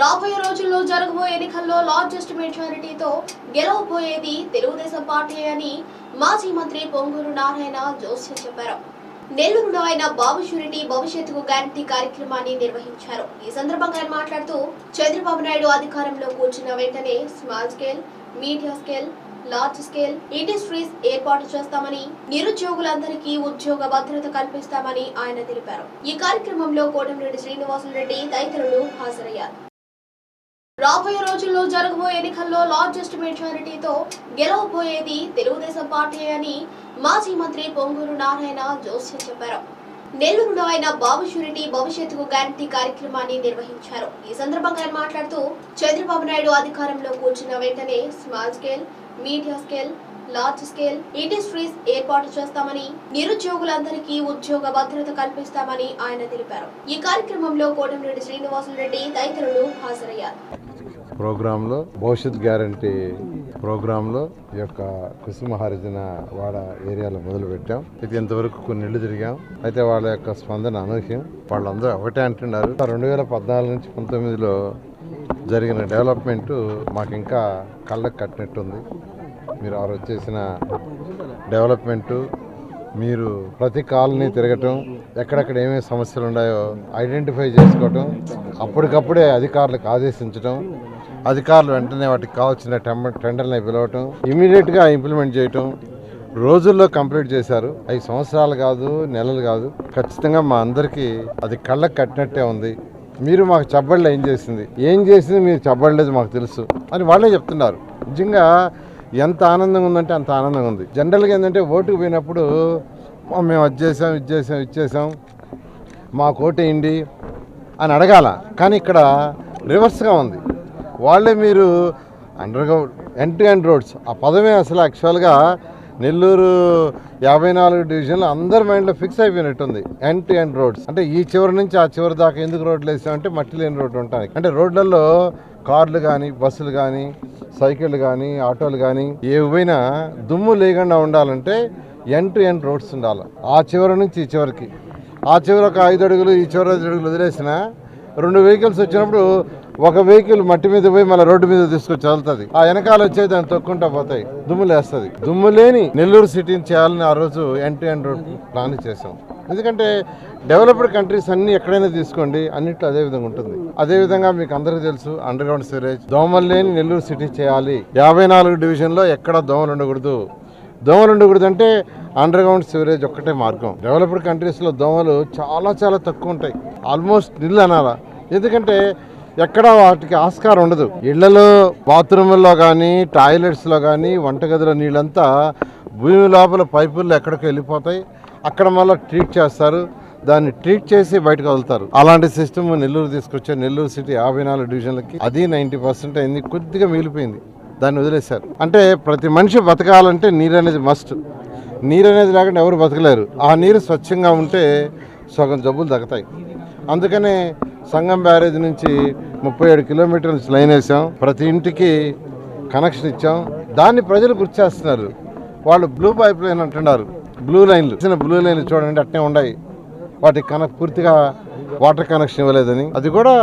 రాబోయే రోజుల్లో జరగబోయే ఎన్నికల్లో లార్జెస్ట్ మెజారిటీతో గెలవబోయేది తెలుగుదేశం పార్టీ అని మాజీ మంత్రి పొంగూరు నారాయణ జోస్యం చెప్పారు. నెల్లూరులో ఆయన బాబు షూరిటీ భవిష్యత్తుకు గ్యారంటీ కార్యక్రమాన్ని నిర్వహించారు. ఈ సందర్భంగా ఆయన మాట్లాడుతూ చంద్రబాబు నాయుడు అధికారంలో కూర్చున్న వెంటనే small scale medium scale large scale industries ఏర్పాటు చేస్తామని నిరుద్యోగులందరికీ ఉద్యోగ భద్రత కల్పిస్తామని ఆయన తెలిపారు. ఈ కార్యక్రమంలో కోటమిరెడ్డి శ్రీనివాసులరెడ్డి తదితరులు హాజరయ్యారు. రాబోయే రోజుల్లో జరగబోయే ఎన్నికల్లో లార్జెస్ట్ మెజారిటీతో గెలవబోయేది తెలుగుదేశం పార్టీ అని మాజీ మంత్రి పొంగూరు నారాయణ జోస్యం చెప్పారు. నెల్లూరులో ఆయన బాబు షూరిటీ భవిష్యత్తుకు గ్యారంటీ కార్యక్రమాన్ని నిర్వహించారు. ఈ సందర్భంగా ఆయన మాట్లాడుతూ చంద్రబాబు నాయుడు అధికారంలో కూర్చున్న వెంటనే small scale medium scale large scale industries ఏర్పాటు చేస్తామని నిరుద్యోగులందరికీ ఉద్యోగ భద్రత కల్పిస్తామని ఆయన తెలిపారు. ఈ కార్యక్రమంలో కోటమిరెడ్డి శ్రీనివాసులరెడ్డి తదితరులు హాజరయ్యారు. ప్రోగ్రాంలో భవిష్యత్ గ్యారంటీ ప్రోగ్రాంలో ఈ యొక్క కుసుమ హరిజన వాడ ఏరియాలో మొదలు పెట్టాం అయితే ఇంతవరకు కొన్ని ఇళ్ళు తిరిగాం. అయితే వాళ్ళ యొక్క స్పందన అనూహ్యం. వాళ్ళందరూ ఒకటే అంటున్నారు. రెండు వేల పద్నాలుగు నుంచి పంతొమ్మిదిలో జరిగిన డెవలప్మెంట్ మాకు ఇంకా కళ్ళకు కట్టినట్టుంది. మీరు ఆ రోజు చేసిన డెవలప్మెంటు మీరు ప్రతి కాలనీ తిరగటం ఎక్కడెక్కడ ఏమేమి సమస్యలు ఉన్నాయో ఐడెంటిఫై చేసుకోవటం అప్పటికప్పుడే అధికారులకు ఆదేశించడం అధికారులు వెంటనే వాటికి కావాల్సిన టెంబ టెండర్ని పిలవటం ఇమీడియట్గా ఇంప్లిమెంట్ చేయటం రోజుల్లో కంప్లీట్ చేశారు. ఐదు సంవత్సరాలు కాదు నెలలు కాదు. ఖచ్చితంగా మా అందరికీ అది కళ్ళకు కట్టినట్టే ఉంది. మీరు మాకు చెప్పడలే ఏం చేసింది? ఏం చేసింది మీరు చెప్పడలేదు మాకు తెలుసు అని వాళ్ళే చెప్తున్నారు. నిజంగా ఎంత ఆనందంగా ఉందంటే అంత ఆనందంగా ఉంది. జనరల్గా ఏంటంటే ఓటుకు పోయినప్పుడు మేము అది చేసాం ఇది చేసాం ఇది చేసాం మా కోటేయండి అని అడగాల. కానీ ఇక్కడ రివర్స్గా ఉంది. వాళ్ళే మీరు underground end to end roads ఆ పదమే అసలు యాక్చువల్గా నెల్లూరు యాభై నాలుగు డివిజన్లు అందరి మైండ్లో ఫిక్స్ అయిపోయినట్టుంది. End to end roads. అంటే ఈ చివరి నుంచి ఆ చివరి దాకా ఎందుకు రోడ్లు వేసామంటే మట్టి లేని రోడ్డు ఉంటాయి. అంటే రోడ్లలో కార్లు కానీ బస్సులు కానీ సైకిళ్ళు కానీ ఆటోలు కానీ ఏవైనా దుమ్ము లేకుండా ఉండాలంటే ఎండ్ టు ఎండ్ రోడ్స్ ఉండాలి. ఆ చివరి నుంచి ఈ చివరికి. ఆ చివరి ఒక ఐదు అడుగులు ఈ చివరి ఐదు అడుగులు వదిలేసిన రెండు వెహికల్స్ వచ్చినప్పుడు ఒక వెహికల్ మట్టి మీద పోయి మళ్ళీ రోడ్డు మీద తీసుకొచ్చి వెళ్తుంది ఆ వెనకాల వచ్చేది దాన్ని తొక్కుంటా పోతాయి. దుమ్ము లేస్తుంది. దుమ్ము లేని నెల్లూరు సిటీని చేయాలని ఆ రోజు ఎన్టీ టు రోడ్ ప్లాన్ చేసాం ఎందుకంటే డెవలప్డ్ కంట్రీస్ అన్ని ఎక్కడైనా తీసుకోండి అన్నిట్లో అదే విధంగా ఉంటుంది. అదే విధంగా మీకు అందరికీ తెలుసు అండర్ గ్రౌండ్ సివరేజ్ దోమలు లేని నెల్లూరు సిటీ చేయాలి. యాభై నాలుగు డివిజన్లో ఎక్కడ దోమలు ఉండకూడదు. దోమలు ఉండకూడదు అంటే అండర్ గ్రౌండ్ సివరేజ్ ఒక్కటే మార్గం. డెవలప్డ్ కంట్రీస్లో దోమలు చాలా చాలా తక్కువ ఉంటాయి. ఆల్మోస్ట్ నిల్ అనాలా. ఎందుకంటే ఎక్కడ వాటికి ఆస్కారం ఉండదు. ఇళ్ళలో బాత్రూముల్లో కానీ టాయిలెట్స్లో కానీ వంటగదిలో నీళ్ళంతా భూమి లోపల పైపుల్లో ఎక్కడికి వెళ్ళిపోతాయి. అక్కడ మళ్ళీ ట్రీట్ చేస్తారు. దాన్ని ట్రీట్ చేసి బయటకు వదులుతారు. అలాంటి సిస్టమ్ నెల్లూరు తీసుకొచ్చే నెల్లూరు సిటీ యాభై నాలుగు డివిజన్లకి. అది నైంటీ పర్సెంట్ అయింది. కొద్దిగా మిగిలిపోయింది. దాన్ని వదిలేశారు. అంటే ప్రతి మనిషి బతకాలంటే నీరు అనేది మస్ట్ నీరు అనేది లేకుండా ఎవరు బతకలేరు. ఆ నీరు స్వచ్ఛంగా ఉంటే సగం జబ్బులు తగ్గుతాయి. అందుకనే సంగం బ్యారేజ్ నుంచి ముప్పై ఏడు కిలోమీటర్ల నుంచి లైన్ వేసాం. ప్రతి ఇంటికి కనెక్షన్ ఇచ్చాం. దాన్ని ప్రజలు గుర్తు చేస్తున్నారు. వాళ్ళు బ్లూ పైప్ లైన్ అంటున్నారు. బ్లూ లైన్లు చిన్న బ్లూ లైన్లు చూడండి అట్నే ఉన్నాయి. వాటికి కనెక్ట్ పూర్తిగా వాటర్ కనెక్షన్ ఇవ్వలేదని. అది కూడా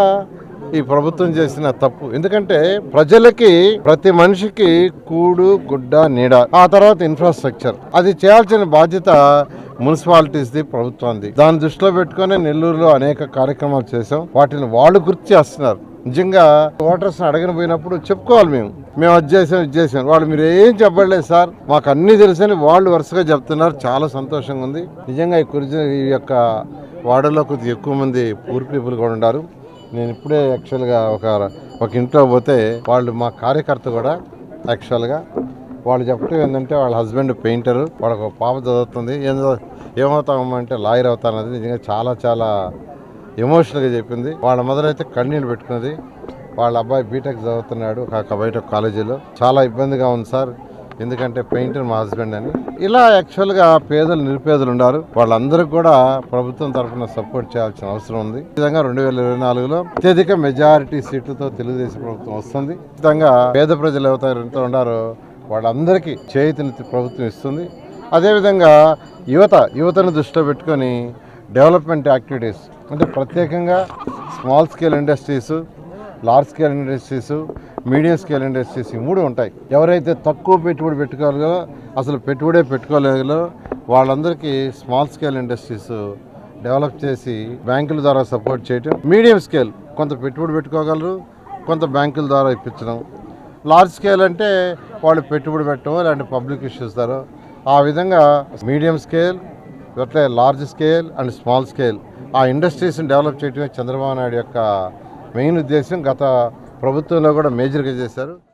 ఈ ప్రభుత్వం చేసిన తప్పు. ఎందుకంటే ప్రజలకి ప్రతి మనిషికి కూడు గుడ్డ నీడ ఆ తర్వాత ఇన్ఫ్రాస్ట్రక్చర్ అది చేయాల్సిన బాధ్యత మున్సిపాలిటీస్ది ప్రభుత్వంది దాన్ని దృష్టిలో పెట్టుకొని నెల్లూరులో అనేక కార్యక్రమాలు చేసాం వాటిని వాళ్ళు గుర్తు చేస్తున్నారు. నిజంగా ఓటర్స్ అడగని పోయినప్పుడు చెప్పుకోవాలి మేము. మేము అది చేసాం ఇది చేసాం. వాళ్ళు మీరు ఏం చెప్పలేదు సార్. మాకు అన్ని తెలుసని వాళ్ళు వరుసగా చెప్తున్నారు. చాలా సంతోషంగా ఉంది. నిజంగా ఈ కురిజ ఈ యొక్క వాడలో కొద్దిగా ఎక్కువ మంది పూర్ పీపుల్ కూడా ఉన్నారు నేను ఇప్పుడే యాక్చువల్గా ఒక ఒక ఇంట్లో పోతే వాళ్ళు మా కార్యకర్త కూడా యాక్చువల్గా వాళ్ళు చెప్పడం ఏంటంటే వాళ్ళ హస్బెండ్ పెయింటరు వాళ్ళకు ఒక పాప చదువుతుంది. ఏం చదువు- అంటే లాయర్ అవుతానది నిజంగా చాలా చాలా ఎమోషనల్గా చెప్పింది. వాళ్ళ మదర్ అయితే కన్నీళ్ళు పెట్టుకున్నది. వాళ్ళ అబ్బాయి బీటెక్ చదువుతున్నాడు బయట కాలేజీలో. చాలా ఇబ్బందిగా ఉంది సార్. ఎందుకంటే పెయింటర్ మా హస్బెండ్ అని. ఇలా యాక్చువల్గా పేదలు నిరుపేదలు ఉన్నారు. వాళ్ళందరికీ కూడా ప్రభుత్వం తరఫున సపోర్ట్ చేయాల్సిన అవసరం ఉంది. ఈ విధంగా రెండు వేల ఇరవై నాలుగులో అత్యధిక మెజారిటీ సీట్లతో తెలుగుదేశం ప్రభుత్వం వస్తుంది. విధంగా పేద ప్రజలు ఎవరైతే ఉన్నారో వాళ్ళందరికీ చేతిని ప్రభుత్వం ఇస్తుంది. అదేవిధంగా యువత యువతను దృష్టిలో పెట్టుకొని డెవలప్మెంట్ యాక్టివిటీస్ అంటే ప్రత్యేకంగా small scale industries large scale industries medium scale industries ఈ మూడు ఉంటాయి. ఎవరైతే తక్కువ పెట్టుబడి పెట్టుకోగలరో అసలు పెట్టుబడే పెట్టుకోలేగలో వాళ్ళందరికీ స్మాల్ స్కేల్ ఇండస్ట్రీస్ డెవలప్ చేసి బ్యాంకుల ద్వారా సపోర్ట్ చేయటం మీడియం స్కేల్ కొంత పెట్టుబడి పెట్టుకోగలరు కొంత బ్యాంకుల ద్వారా ఇప్పించడం లార్జ్ స్కేల్ అంటే వాళ్ళు పెట్టుబడి పెట్టడం ఇలాంటి పబ్లిక్ ఇష్యూస్ ద్వారా ఆ విధంగా మీడియం స్కేల్ అట్లే large scale and small scale ఆ ఇండస్ట్రీస్ని డెవలప్ చేయడమే చంద్రబాబు నాయుడు యొక్క మెయిన్ ఉద్దేశం. గత ప్రభుత్వంలో కూడా మేజర్గా చేశారు.